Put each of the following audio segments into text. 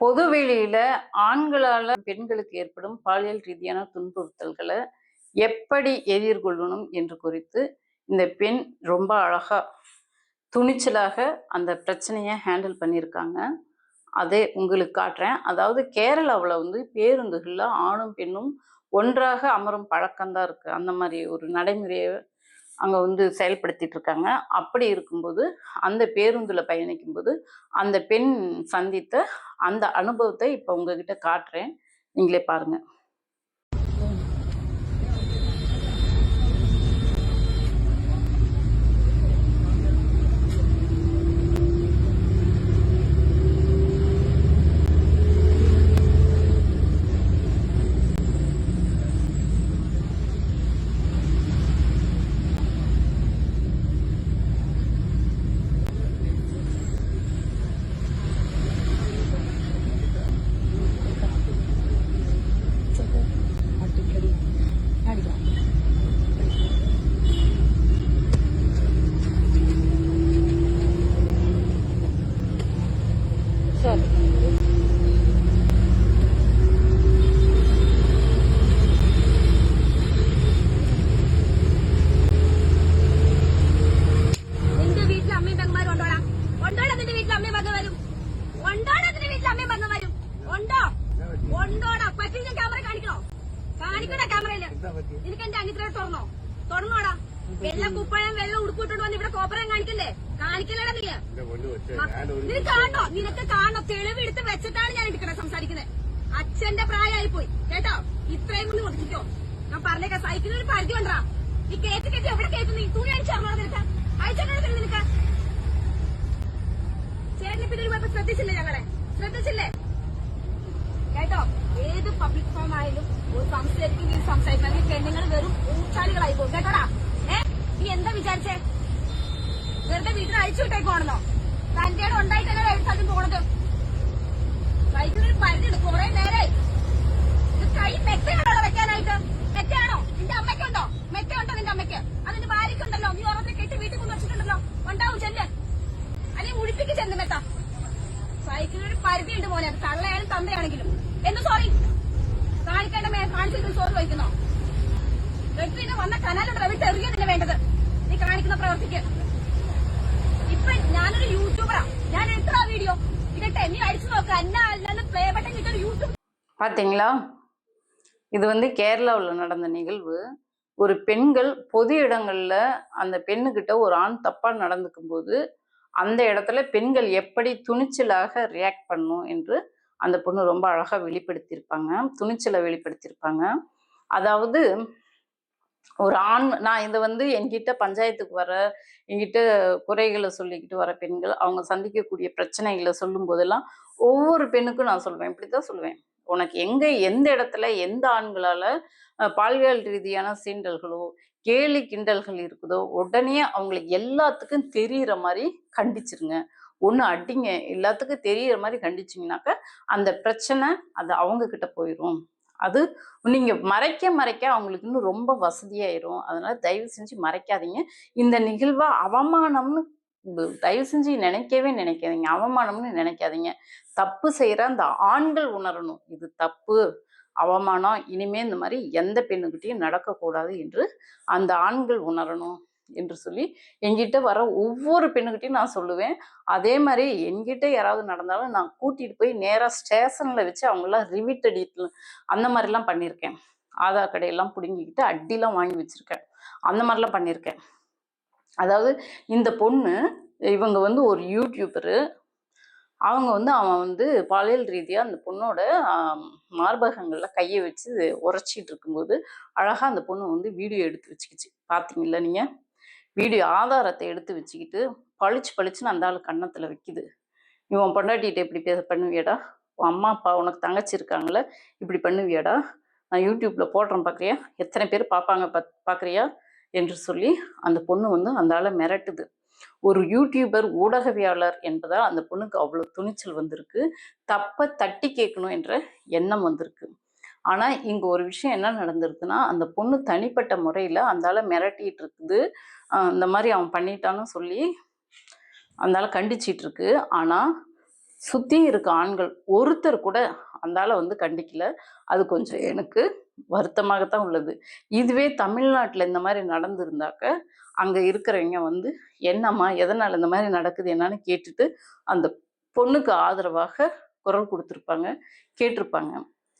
பொதுவெளியில ஆண்களால பெண்களுக்கு ஏற்படும் பாலியல் ரீதியான துன்புறுத்தல்களை எப்படி எதிர்கொள்ளணும் என்று குறித்து இந்த பெண் ரொம்ப அழகா துணிச்சலாக அந்த பிரச்சனையை ஹேண்டில் பண்ணியிருக்காங்க. அதே உங்களுக்கு காட்டுறேன். அதாவது கேரளாவில் வந்து பேருந்துகளில் ஆணும் பெண்ணும் ஒன்றாக அமரும் பழக்கம்தான் இருக்குது அந்த மாதிரி ஒரு நடைமுறையை அங்கே வந்து செயல்படுத்திட்டு இருக்காங்க அப்படி இருக்கும்போது அந்த பேருந்தில் பயணிக்கும்போது அந்த பெண் சந்தித்த அந்த அனுபவத்தை இப்போ உங்ககிட்ட காட்டுறேன். நீங்களே பாருங்கள் പറ്റില്ല ക്യാമറ കാണിക്കണോ? കാണിക്കണോ ക്യാമറയിൽ നിനക്ക് എന്റെ അനുഗ്രഹം തുറന്നോ? തുറന്നോടാ. വെള്ള കുപ്പഴം വെള്ളം ഉടുപ്പിട്ടോണ്ട് വന്ന് ഇവിടെ കോപ്പറം കാണിക്കല്ലേ? കാണിക്കല്ലേടാ നീ. നീ കാണണോ നിനക്ക് കാണണോ. തെളിവ് എടുത്ത് വെച്ചിട്ടാണ് ഞാൻ എടുക്കണേ സംസാരിക്കുന്നത്. അച്ഛന്റെ പ്രായമായി പോയി കേട്ടോ? ഇത്രയും ഒന്ന് ഒതുക്കിക്കോ. ഞാൻ പറഞ്ഞേക്കാം. സൈക്കിളിന് ഒരു പരിധി ഉണ്ടാ ഈ കേക്ക് കേട്ട് എവിടെ കേൾക്കുന്നു ഈ തുണി അടിച്ചറിഞ്ഞോ നിനക്ക്. അയച്ചോ നിനക്ക്? ചേട്ടനെ പിന്നെ ഒരു ശ്രദ്ധിച്ചില്ലേ ഞങ്ങളെ? ശ്രദ്ധിച്ചില്ലേ? കേട്ടോ ഏത് പബ്ലിക് ഫോം ആയാലും ഒരു സംസാരിക്കും സംസാരിക്കണം ഈ പെണ്ണുങ്ങൾ വെറും ഊച്ചാലികളായി പോകും. കേട്ടോടാ? നീ എന്താ വിചാരിച്ചേ? വെറുതെ വീട്ടിൽ അഴിച്ചു വിട്ടേക്കോണെന്നോ തന്റെ ഉണ്ടായിട്ടല്ലേ എഴുത്താലും പോണത്? സൈക്കിളിന് പരിധിയുണ്ട് കുറെ നേരായി. ഇത് കൈ മെച്ചയാണോ വെക്കാനായിട്ട്? മെച്ചയാണോ നിന്റെ അമ്മയ്ക്കുണ്ടോ? മെച്ചയുണ്ടോ നിന്റെ അമ്മയ്ക്ക്? അതിന്റെ ഭാര്യയ്ക്കുണ്ടല്ലോ. നീ ഓർമ്മ കെട്ടി വീട്ടിൽ കൊണ്ട് വെച്ചിട്ടുണ്ടല്ലോ. ഉണ്ടാവും ചെല്ല്. അല്ലെങ്കിൽ ഉഴിപ്പിക്ക് ചെന്ന് മെത്ത. സൈക്കിളിന് പരിധിയുണ്ട് മോനെ. തള്ളയാലും തന്തയാണെങ്കിലും. എന്ന് സോറി കാണിക്കേണ്ട മേ കാണിച്ചിട്ട് സോറി വഹിക്കുന്നോ പിന്നെ വന്ന കനാലുണ്ടല്ലോ വിട്ട് എറിയ നിന്നെ വേണ്ടത് നീ കാണിക്കുന്ന പ്രവർത്തിക്ക് ഇപ്പൊ ഞാനൊരു യൂട്യൂബറാ ഞാൻ എത്ര വീഡിയോ ഇതിട്ട് എന്നെ അടിച്ചു നോക്ക എന്നെ അല്ലാന്ന് പ്ലേ ബട്ടൺ കിട്ടൊരു യൂട്യൂബ് பார்த்தீங்களா இது வந்து கேரளாவில் நடந்த நிகழ்வு ஒரு பெண்கள் பொது இடங்கள்ல அந்த பெண்ணுகிட்ட ஒரு ஆண் தப்பா நடந்துக்கும் போது அந்த இடத்துல பெண்கள் எப்படி துணிச்சலாக ரியாக்ட் பண்ணும் என்று அந்த பொண்ணு ரொம்ப அழகாக வெளிப்படுத்தியிருப்பாங்க. துணிச்சலை வெளிப்படுத்தியிருப்பாங்க. அதாவது ஒரு ஆண் நான் இதை வந்து என்கிட்ட பஞ்சாயத்துக்கு வர என்கிட்ட குறைகளை சொல்லிக்கிட்டு வர பெண்கள் அவங்க சந்திக்கக்கூடிய பிரச்சனைகளை சொல்லும் போதெல்லாம் ஒவ்வொரு பெண்ணுக்கும் நான் சொல்லுவேன் இப்படித்தான் சொல்லுவேன் உனக்கு எங்க எந்த இடத்துல எந்த ஆண்களால பால்வியல் ரீதியான சீண்டல்களோ கேலி கிண்டல்கள் இருக்குதோ உடனே அவங்களுக்கு எல்லாத்துக்கும் தெரிகிற மாதிரி கண்டிச்சிருங்க. ஒன்று அடிங்க. எல்லாத்துக்கும் தெரியிற மாதிரி கண்டிச்சிங்கனாக்க அந்த பிரச்சனை அது அவங்க கிட்ட போயிடும் அது நீங்கள் மறைக்க மறைக்க அவங்களுக்கு இன்னும் ரொம்ப வசதியாயிரும். அதனால தயவு செஞ்சு மறைக்காதீங்க. இந்த நிகழ்வை அவமானம்னு தயவு செஞ்சு நினைக்கவே நினைக்காதீங்க. அவமானம்னு நினைக்காதீங்க. தப்பு செய்கிற அந்த ஆண்கள் உணரணும். இது தப்பு. அவமானம். இனிமே இந்த மாதிரி எந்த பெண்ணுக்கிட்டையும் நடக்கக்கூடாது என்று அந்த ஆண்கள் உணரணும். என்று சொல்லி என்கிட்ட வர ஒவ்வொரு பெண்ணுகிட்டையும் நான் சொல்லுவேன். அதே மாதிரி என்கிட்ட யாராவது நடந்தாலும் நான் கூட்டிட்டு போய் நேரா ஸ்டேஷன்ல வச்சு அவங்களாம் ரிவிட் அடி அந்த மாதிரிலாம் பண்ணியிருக்கேன். ஆதார் கடையெல்லாம் பிடுங்கிக்கிட்டு அடிலாம் வாங்கி வச்சிருக்கேன். அந்த மாதிரிலாம் பண்ணியிருக்கேன். அதாவது இந்த பொண்ணு இவங்க வந்து ஒரு யூடியூபரு அவங்க வந்து அவன் வந்து பாலியல் ரீதியாக அந்த பொண்ணோட மார்பகங்களில் கையை வச்சு உரைச்சிட்டு இருக்கும்போது அழகாக அந்த பொண்ணு வந்து வீடியோ எடுத்து வச்சுக்கிச்சு. பார்த்தீங்களா நீங்கள் வீடியோ ஆதாரத்தை எடுத்து வச்சுக்கிட்டு பளிச்சு பளிச்சுன்னு அந்த ஆள் கன்னத்தில் வைக்குது. இவன் பொண்டாட்டிகிட்ட இப்படி பேச பண்ணுவியாடா? உன் அம்மா அப்பா உனக்கு தங்கச்சி இருக்காங்களே இப்படி பண்ணுவியாடா? நான் யூடியூப்பில் போடுறேன் பார்க்குறியா எத்தனை பேர் பார்ப்பாங்க பத் பார்க்குறியா என்று சொல்லி அந்த பொண்ணு வந்து அந்த ஆளை மிரட்டுது. ஒரு யூடியூபர் ஊடகவியாளர் என்பதால் அந்த பொண்ணுக்கு அவ்வளோ துணிச்சல் வந்திருக்கு. தப்பை தட்டி கேட்கணும் என்ற எண்ணம் வந்திருக்கு. ஆனால் இங்கே ஒரு விஷயம் என்ன நடந்திருக்குன்னா அந்த பொண்ணு தனிப்பட்ட முறையில் அந்தால மிரட்டிகிட்டு இருக்குது இந்த மாதிரி அவன் பண்ணிட்டான்னு சொல்லி அந்தால கண்டிச்சிட்டு இருக்கு ஆனால் சுற்றி இருக்க ஆண்கள் ஒருத்தர் கூட அந்தால வந்து கண்டிக்கல. அது கொஞ்சம் எனக்கு வருத்தமாகத்தான் உள்ளது. இதுவே தமிழ்நாட்டில் இந்த மாதிரி நடந்திருந்தாக்க அங்கே இருக்கிறவங்க வந்து என்னம்மா எதனால் இந்த மாதிரி நடக்குது? என்னன்னு கேட்டுட்டு அந்த பொண்ணுக்கு ஆதரவாக குரல் கொடுத்துருப்பாங்க கேட்டிருப்பாங்க.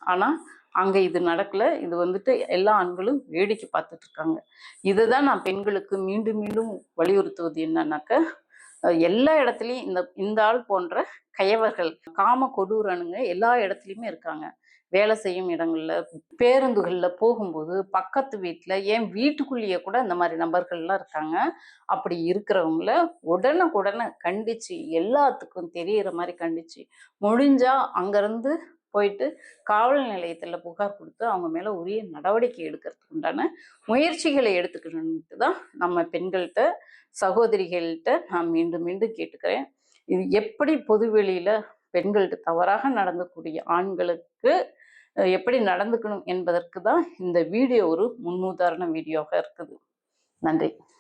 ஆனால் அங்கே இது நடக்கல இது வந்துட்டு எல்லா ஆண்களும் வேடிக்கை பார்த்துட்டு இருக்காங்க. இதுதான் நான் பெண்களுக்கு மீண்டும் மீண்டும் வலியுறுத்துவது என்னன்னாக்க எல்லா இடத்துலையும் இந்த இந்த ஆள் போன்ற கயவர்கள் காம கொடூரனுங்க எல்லா இடத்துலையுமே இருக்காங்க. வேலை செய்யும் இடங்கள்ல பேருந்துகளில் போகும்போது பக்கத்து வீட்டில் ஏன் வீட்டுக்குள்ளேயே கூட இந்த மாதிரி நபர்கள்லாம் இருக்காங்க. அப்படி இருக்கிறவங்கள உடனுக்குடனே கண்டிச்சு எல்லாத்துக்கும் தெரியற மாதிரி கண்டிச்சு முடிஞ்சா அங்கேருந்து போயிட்டு காவல் நிலையத்தில் புகார் கொடுத்து அவங்க மேலே உரிய நடவடிக்கை எடுக்கிறதுக்கு உண்டான முயற்சிகளை எடுத்துக்கணுன்ட்டு தான் நம்ம பெண்கள்கிட்ட சகோதரிகள்கிட்ட நான் மீண்டும் மீண்டும் கேட்டுக்கிறேன். இது எப்படி பொதுவெளியில் பெண்கள்கிட்ட தவறாக நடந்தக்கூடிய ஆண்களுக்கு எப்படி நடந்துக்கணும் என்பதற்கு தான் இந்த வீடியோ ஒரு முன்னுதாரண வீடியோவாக இருக்குது. நன்றி.